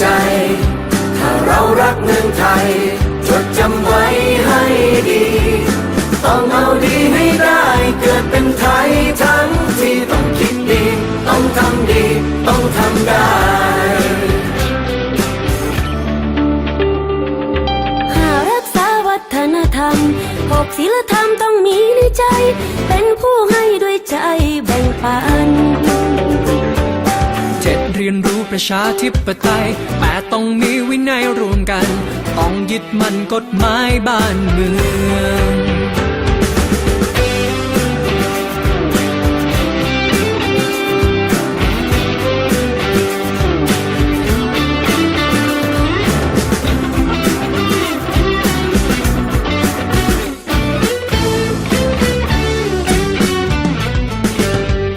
ใจ ถ้าเรารักเมืองไทย จดจำไว้ให้ดี ต้องเอาดีให้ได้เกิดเป็นไทยทั้งที่ต้องคิดดี ต้องทำดี ต้องทำได้หารักษาวัฒนธรรมหกศีลธรรมต้องมีในใจ เป็นผู้ให้ด้วยใจแบ่งปัน ประชาธิปไตยแปดต้องมีวินัยรวมกัน ต้องยึดมั่นกฎหมายบ้านเมือง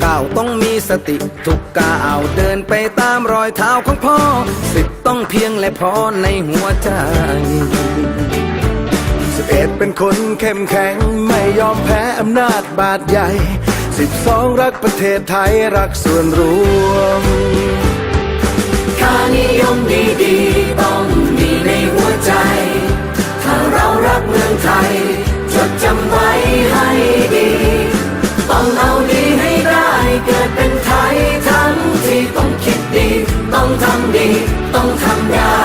ก้าวต้องมีสติทุกก้าวเดินไปามรอยเท้าของพ่อ สิบต้องเพียงและพอในหัวใจสิบเอ็ดเป็นคนเข้มแข็ง ไม่ยอมแพ้อำนาจบาดใหญ่สิบสองรักประเทศไทยรักส่วนรวมค่านิยมดีๆต้องมีในหัวใจ ถ้าเรารักเมืองไทย จดจำไว้ให้ดี ต้องเอา cambiar.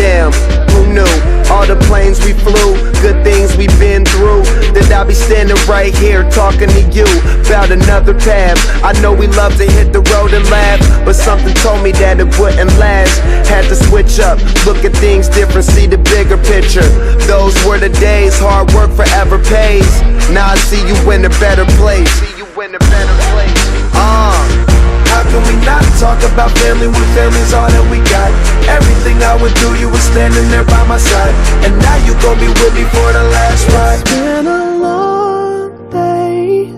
Damn, who knew? All the planes we flew, good things we've been through. That I'll be standing right here talking to you about another path. I know we love to hit the road and laugh, but something told me that it wouldn't last. Had to switch up, look at things different, see the bigger picture. Those were the days, hard work forever pays. Now I see you in a better place. See you in a better place. Uh. How can we not talk about family when family's all that we got? Everything I would do, standing there by my side. And now you gon' be with me for the last ride. It's been a long day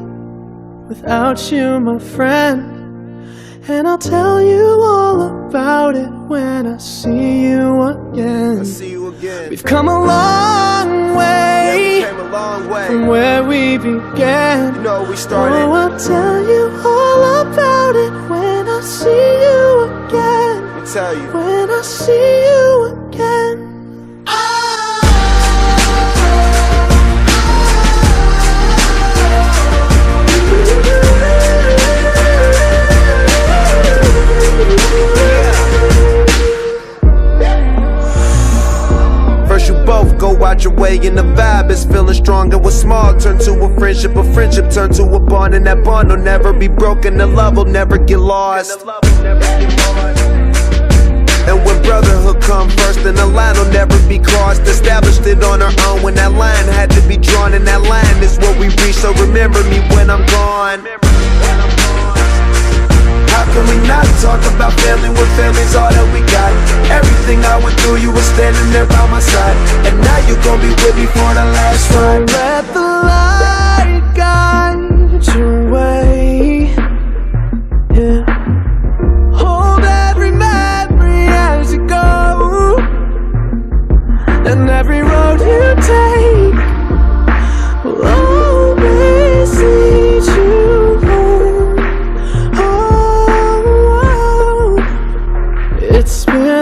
without you, my friend. And I'll tell you all about it when I see you again. I See you again. We've come a long way came a long way. from where we began. You know, we started. Oh, I'll tell you all about it when I see you again. Tell you. When I see you go out your way and the vibe is feeling stronger. What's small turn to a friendship, a friendship turn to a bond, and that bond will never be broken. The love will never get lost. And when brotherhood come first, then the line will never be crossed. Established it on our own when that line had to be drawn, and that line is what we reach. So remember me when I'm gone. How can we not talk about family when family's all that we got? Everything I went through, you were standing there by my side. Gon' be with me for the last ride. Let the light guide your way. Yeah. Hold every memory as you go. And every road you take will always lead you home. Oh, oh, oh. it's been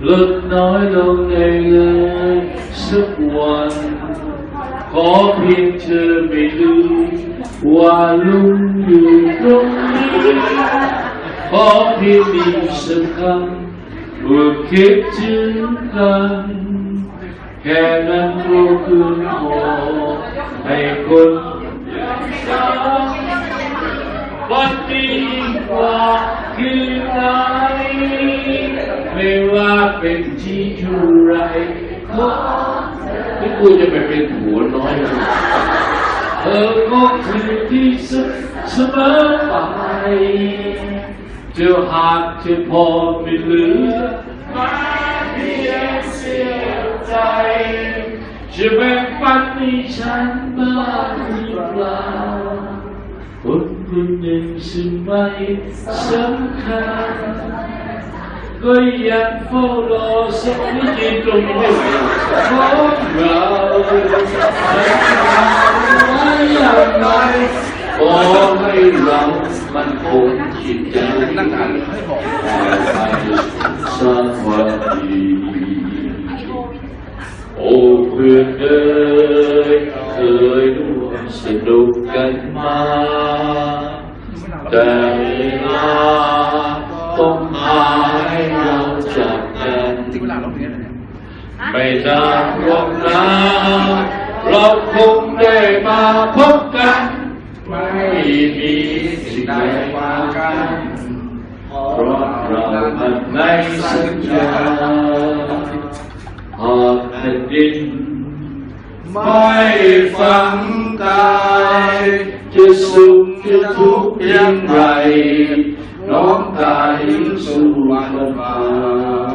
Luật nói luôn ngày là sức hoàn Có phiên chờ về lưu, Hòa lung dù đúng Có thiên đình sân khăn Vượt kiếp chứng khăn. Kẻ năng vô cương hồ Thầy quân. Vẫn đi qua kia ไม่ว่าเป็นที่เท่ไรขอที่กูจะไปเป็นหัวน้อยเลยเธอก็คือที่สุดเสมอไปจะหากจะพอไม่เหลือมาเพียงเสียใจจะแบ่งปันให้ฉันบ้างหรือเปล่าคนคนหนึ่งซึ่งไม่สำคัญ gây gian phô lo sống với chuyện trùng hồn khó ngờ nói làm nói có hay lòng mình cũng chỉ chẳng năng ảnh sa hoa đi ô khuyên ơi cười đùa sẽ đục cánh ma Đại la ตใจตั้งแต่ให้บอกสร้างความดีโอ้เพื่อนเอ้ยเคยร่วมสนุกกันมาแต่เวลาต้องมาให้เราจากกันไม่นานหรอกนะเราคงได้มาพบกัน ไม่มีสิ่งใดมากันเพราะเรามันไม่สัญญาหากแผ่นดินไม่ฟังกาย จะสุขจะทุกข์อย่างไร đón ta đến sự mặt và